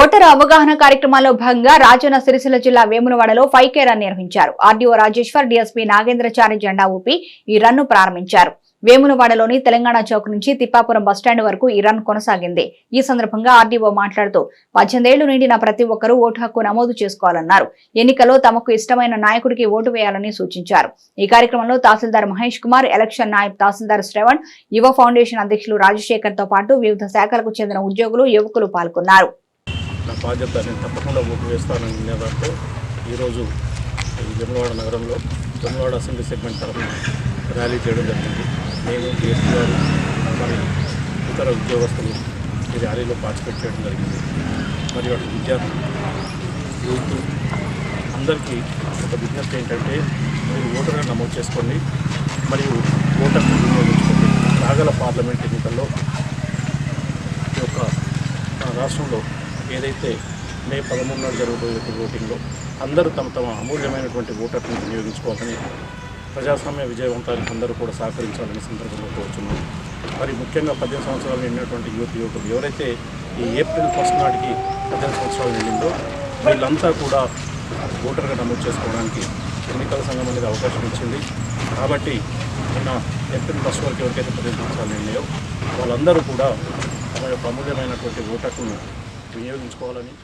Voter అవగాహన కార్యక్రమాల్లో భాగంగా రాజన్న సిరిసిల్ల జిల్లా వేములవాడలో ఫైవ్ కే రన్ నిర్వహించారు. ఆర్డీఓ రాజేశ్వర్ డీఎస్పీ నాగేంద్రచారి జెండా ఊపి ఈ రన్ను ప్రారంభించారు. వేములవాడలోని తెలంగాణ చౌక్ నుంచి తిప్పాపురం బస్టాండ్ వరకు ఈ రన్ కొనసాగింది. ఈ సందర్భంగా ఆర్డీఓ మాట్లాడుతూ పద్దెనిమిదేళ్ళు నిండిన ప్రతి ఒక్కరూ ఓటు హక్కు నమోదు చేసుకోవాలన్నారు. ఎన్నికల్లో తమకు ఇష్టమైన నాయకుడికి ఓటు వేయాలని సూచించారు. ఈ కార్యక్రమంలో తహసీల్దార్ మహేష్ కుమార్ ఎలక్షన్ నాయబ్ తహసీల్దార్ శ్రవణ్ యువ ఫౌండేషన్ అధ్యక్షులు రాజశేఖర్తో పాటు వివిధ శాఖలకు చెందిన ఉద్యోగులు యువకులు పాల్గొన్నారు. నా బాధ్యత నేను తప్పకుండా ఓటు వేస్తానని నినాదంతో ఈరోజు ఈ జమలవాడ నగరంలో జమలవాడ అసెంబ్లీ సెగ్మెంట్ తరఫున ర్యాలీ చేయడం జరిగింది. నేను డిఎస్పీ గారు మరి ఇతర ఉద్యోగస్తులు ఈ ర్యాలీలో పార్టిసిపేట్ చేయడం జరిగింది. మరియు అటు విద్యార్థులు యూత్ అందరికీ ఒక విజ్ఞప్తి ఏంటంటే మీరు ఓటర్గా నమోదు చేసుకోండి. మరియు ఓటర్ని వినియోగించుకోండి రాగల పార్లమెంట్ ఎన్నికల్లో ఈ యొక్క రాష్ట్రంలో ఏదైతే మే పదమూడు నాడు జరగబోయే ఓటింగ్లో అందరూ తమ తమ అమూల్యమైనటువంటి ఓటర్ని వినియోగించుకోవాలని ప్రజాస్వామ్య విజయవంతానికి అందరూ కూడా సహకరించాలని సందర్భంలో కోరుచున్నాం మరి ముఖ్యంగా పద్దెనిమిది సంవత్సరాలు నిండినటువంటి యువత యువకులు ఎవరైతే ఈ ఏప్రిల్ ఫస్ట్ నాటికి పద్దెనిమిది సంవత్సరాలు నిండిందో వీళ్ళంతా కూడా ఓటర్గా నమోదు చేసుకోవడానికి ఎన్నికల సంఘం అనేది అవకాశం ఇచ్చింది. కాబట్టి నిన్న ఏప్రిల్ ఫస్ట్ వరకు ఎవరికైతే పద్దెనిమిది సంవత్సరాలు నిండాయో వాళ్ళందరూ కూడా తమ యొక్క అమూల్యమైనటువంటి ఓటర్ను వినియోగించుకోవాలని